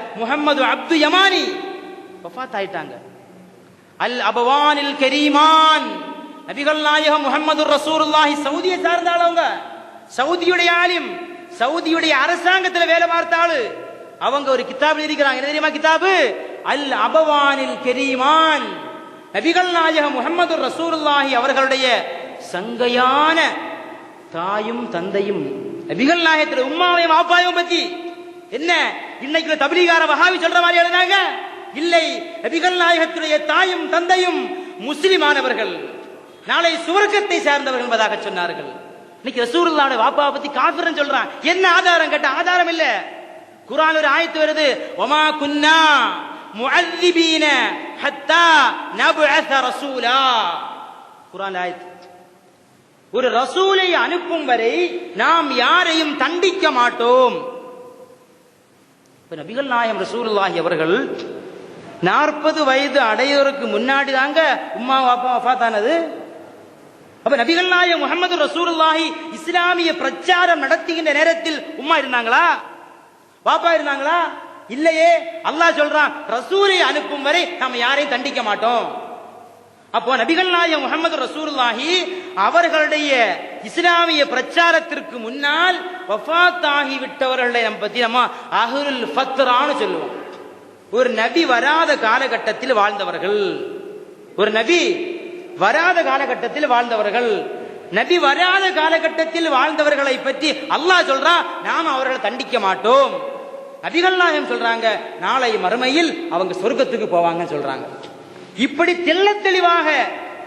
முகமது அப்து யமானி வஃபாத் ஆயிட்டாங்க அல் அபவானில் கரீமான். நபிகள் நாயகம் முகமது ரசூருல்லாஹி சவுதியை சார்ந்த ஆளவங்க சவுதியுடைய ஆலிம் சவுதியுடைய அரசாங்கத்துல வேலை பார்த்தாளு அவங்க ஒரு கிதாப் எழுதிக்கிறாங்க என்ன தெரியுமா கிதாபு அல் அபவானில் கரீமான். நபிகள் நாயகம் முகமது ரசூருல்லாஹி அவர்களுடைய சங்கையான தாயும் தந்தையும் நபிகள் நாயகத்தில் உம்மாவையும் ஆப்பாவையும் பத்தி என்ன? இன்னைக்கு தபிலிகார வஹாவி சொல்ற மாதிரி எழுதாங்க இல்லை நபிகள் நாயகத்துடைய தாயும் தந்தையும் முஸ்லிமானவர்கள். நாளை சுவர்க்கத்தை சேர்ந்தவர்கள் என்பதாக சொன்னார்கள். இன்னைக்கு ரசூலுல்லாஹ்வுடைய வாப்பாவை பத்தி காபிரன் சொல்றான். என்ன ஆதாரம் கேட்ட ஆதாரம் இல்ல. குரான் ஒரு ஆயத்து வருது ஒமா குன்னா முஅல்லிபீன ஹத்தா நபுஅத ரசூலா. குரான் ஆயத்து. ஒரு ரசூலை அனுப்பும் வரை நாம் யாரையும் தண்டிக்க மாட்டோம். இப்போ நபிகள் நாயம் ரசூல்லாஹி அவர்கள் நாற்பது வயது அடையோருக்கு முன்னாடி தாங்க உம்மா வாப்பா வஃபாத்தானது அப்ப நபிகள் நாயம் முகமது ரசூலுல்லாஹி இஸ்லாமிய பிரச்சாரம் நடத்துகின்ற நேரத்தில் உம்மா இருந்தாங்களா? பாப்பா இருந்தாங்களா? இல்லையே. அல்லாஹ் சொல்றான் ரசூலை அனுப்பும் வரை நாம யாரையும் தண்டிக்க மாட்டோம். அப்போ நபிகள் நாயகம் முகமது ரசூல்லாஹி அவர்களுடைய இஸ்லாமிய பிரச்சாரத்திற்கு முன்னால் வஃத் ஆகிவிட்டவர்களை நம்ம பத்தி நம்ம அஹுல் ஃபத்ரான்னு சொல்லுவோம். ஒரு நபி வராத காலகட்டத்தில் வாழ்ந்தவர்கள். ஒரு நபி வராத காலகட்டத்தில் வாழ்ந்தவர்கள். நபி வராத காலகட்டத்தில் வாழ்ந்தவர்களை பற்றி அல்லாஹ் சொல்றா நாம் அவர்களை தண்டிக்க மாட்டோம். நபிகள் நாயகம் சொல்றாங்க நாளை மறுமையில் அவங்க சொர்க்கத்துக்கு போவாங்கன்னு சொல்றாங்க. இப்படி தெள்ள தெளிவாக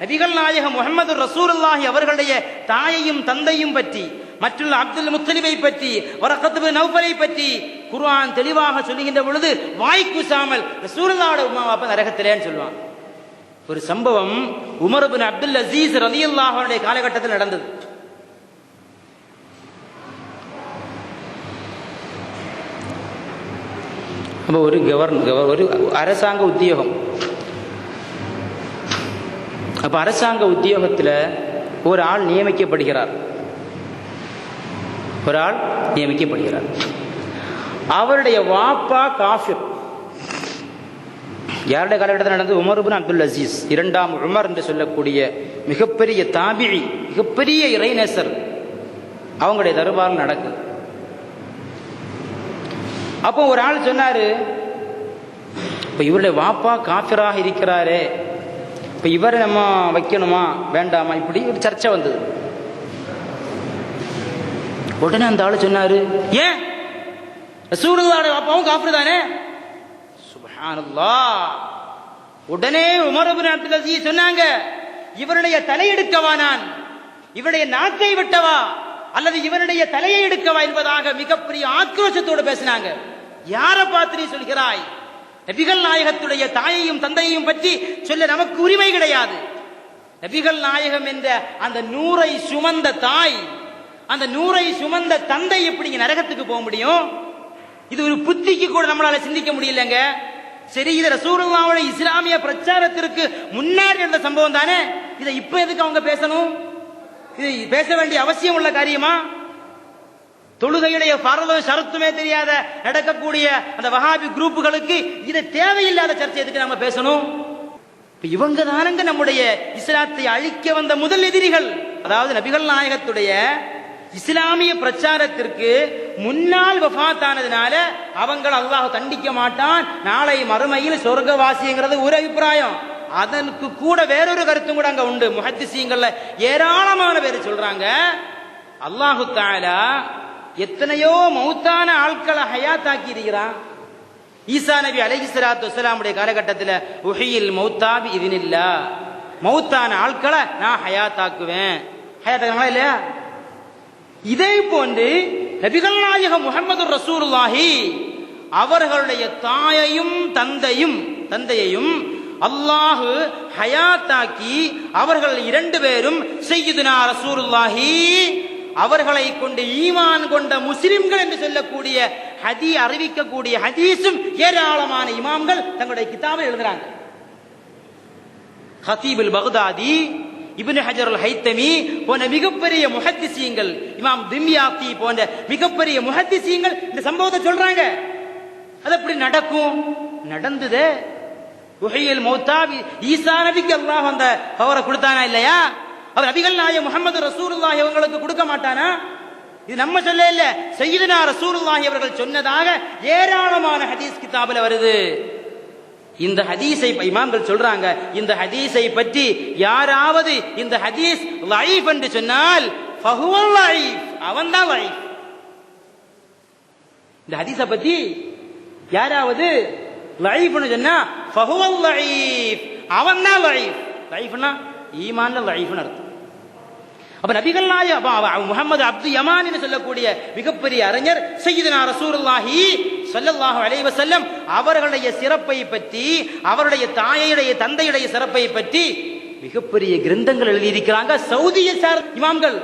நபிகள் நாயகம் முகமது ரசூலுல்லாஹி அவர்களுடைய தாயையும் தந்தையும் பற்றி மற்றுள்ள அப்துல் முத்தலிபை பற்றி வரக்கத்து நௌபலை பற்றி குர்ஆன் தெளிவாக சொல்லுகின்ற பொழுது வாய்க்குசாமல் கூசாமல் ரசூலுல்லாஹோட உமா அப்ப நரகத்திலேன்னு சொல்லுவான் ஒரு சம்பவம் உமரபின் அப்துல் அசீஸ் ரலியல்லாஹுடைய காலகட்டத்தில் நடந்தது. ஒரு கவர்னர் ஒரு அரசாங்க உத்தியோகம். அப்ப அரசாங்க உத்தியோகத்தில் ஒரு ஆள் நியமிக்கப்படுகிறார். ஒரு ஆள் நியமிக்கப்படுகிறார். அவருடைய வாப்பா காஃபிர். யாருடைய காலகட்டத்தில் நடந்தது? உமர்பின் அப்துல் அசீஸ். இரண்டாம் உமர் என்று சொல்லக்கூடிய மிகப்பெரிய தாபிழி மிகப்பெரிய இறைநேசர் அவங்களுடைய தர்பார் நடக்குது. அப்போ ஒரு ஆள் சொன்னாரு இப்ப இவருடைய வாப்பா காஃபிராக இருக்கிறாரே. இப்ப இவரை நம்ம வைக்கணுமா? வேண்டாமா? இப்படி ஒரு சர்ச்சை வந்தது. உடனே அந்த ஆளு சொன்னாரு ஏன்? ரசூலுல்லாஹ்வுடைய வாப்பாவும் காஃபிர் தானே சுப்ஹானல்லாஹ். உடனே உமர் அப்துல் அசீஸ் சொன்னாங்க இவருடைய தலை எடுக்கவா நான்? இவருடைய நாக்கை விட்டவா? அல்லது இவருடைய தலையை எடுக்கவா? என்பதாக மிகப்பெரிய ஆக்ரோஷத்தோடு பேசினாங்க. யாரை பார்த்து நீ சொல்கிறாய்? நபிகள் நாயகத்துடைய தாயையும் தந்தையையும் பற்றி சொல்ல நமக்கு உரிமை கிடையாது. நபிகள் நாயகம் என்ற அந்த நூரை சுமந்த தாய் அந்த நூரை சுமந்த தந்தை எப்படிங்க நரகத்துக்கு போக முடியும்? இது ஒரு புத்திக்கு கூட நம்மளால சிந்திக்க முடியலங்க. சரி இது ரசூலுல்லாஹ்வுடைய இஸ்லாமிய பிரச்சாரத்திற்கு முன்னாடி நடந்த சம்பவம் தானே? இதை இப்ப எதுக்கு அவங்க பேசணும்? இது பேச வேண்டிய அவசியம் உள்ள காரியமா? தொழுகையுடைய பரவ சரத்துமே தெரியாத நடக்கக்கூடிய அந்த வஹாபி குரூப்புகளுக்கு இது தேவையில்லாத சர்ச்சை. எதுக்கு நம்ம பேசணும்? இவங்க தானங்க நம்முடைய இஸ்லாத்தை அழிக்க வந்த முதல் எதிரிகள். அதாவது நபிகள் நாயகத்துடைய இஸ்லாமிய பிரச்சாரத்திற்கு முன்னால் வஃபாத்தானதுனால அவங்கள் அல்லாஹ் தண்டிக்க மாட்டான். நாளை மறுமையில் சொர்க்கவாசிங்கிறது ஒரு அபிப்பிராயம். அதற்கு கூட வேறொரு கருத்தும் கூட அங்க உண்டு. முஹத்திசீங்கள்ல ஏராளமான பேர் சொல்றாங்க. அல்லாஹு தாலா எத்தனையோ மௌத்தான ஆட்களை ஹயாத்தாக்கி இருக்கிறான் ஈசா நபி அலஹி சலாத்து வசலாமுடைய காலகட்டத்தில் உஹியில் மௌத்தாபி இதுனில்லா. மௌத்தான ஆட்களை நான் ஹயாத்தாக்குவேன். ஹயாத்தாக்குங்களா இல்லையா? இதே போன்று நபிகள் நாயகம் முகமது ரசூலுல்லாஹி அவர்களுடைய தாயையும் தந்தையும் தந்தையையும் அல்லாஹு ஹயாத்தாக்கி அவர்கள் இரண்டு பேரும் செய்யுதுனா ரசூலுல்லாஹி அவர்களை கொண்டு ஈமான் கொண்ட முஸ்லிம்கள் என்று சொல்லக்கூடிய ஹதி அறிவிக்கக்கூடிய ஹதீஸும் ஏராளமான இமாம்கள் தங்களுடைய கிதாபை எழுதுறாங்க. ஹதீபுல் பகுதாதி இபின் ஹஜர் ஹைத்தமி போன்ற மிகப்பெரிய முஹத்திசீங்கள் இமாம் திம்யாப்தி போன்ற மிகப்பெரிய முஹத்திசீங்கள் இந்த சம்பவத்தை சொல்றாங்க. அது எப்படி நடக்கும்? நடந்தது. உஹையில் மௌத்தா ஈசா நபிக்கு அல்லாஹ் அந்த பவரை கொடுத்தானா இல்லையா? அவர் நபிகள் நாய முகமது ரசூலுல்லாஹி அவங்களுக்கு கொடுக்க மாட்டானா? இது நம்ம சொல்ல இல்ல. செய்யதுனா ரசூலுல்லாஹி அவர்கள் சொன்னதாக ஏராளமான ஹதீஸ் கிதாபில் வருது. இந்த ஹதீஸை இமாம்கள் சொல்றாங்க. இந்த ஹதீஸை பற்றி யாராவது இந்த ஹதீஸ் லைஃப் என்று சொன்னால் அவன் தான் லைஃப் இந்த ஹதீஸை பத்தி யாராவது லைஃப்னு சொன்னா ஃபஹுவல் லைஃப் அவன் தான் லைஃப் லைஃப்னா ஈமான்ல லைஃப்னு அர்த்தம். அப்ப நபிகள் நாய முகமது அப்து யமான் என்று சொல்லக்கூடிய மிகப்பெரிய அறிஞர் சையதுனா ரசூருல்லாஹி சொல்லல்லாஹு அலைஹி செல்லம் அவர்களுடைய சிறப்பை பற்றி அவருடைய தாயையுடைய தந்தையுடைய சிறப்பை பற்றி மிகப்பெரிய கிரந்தங்கள் எழுதியிருக்கிறாங்க. சவுதியை சார் இமாம்கள்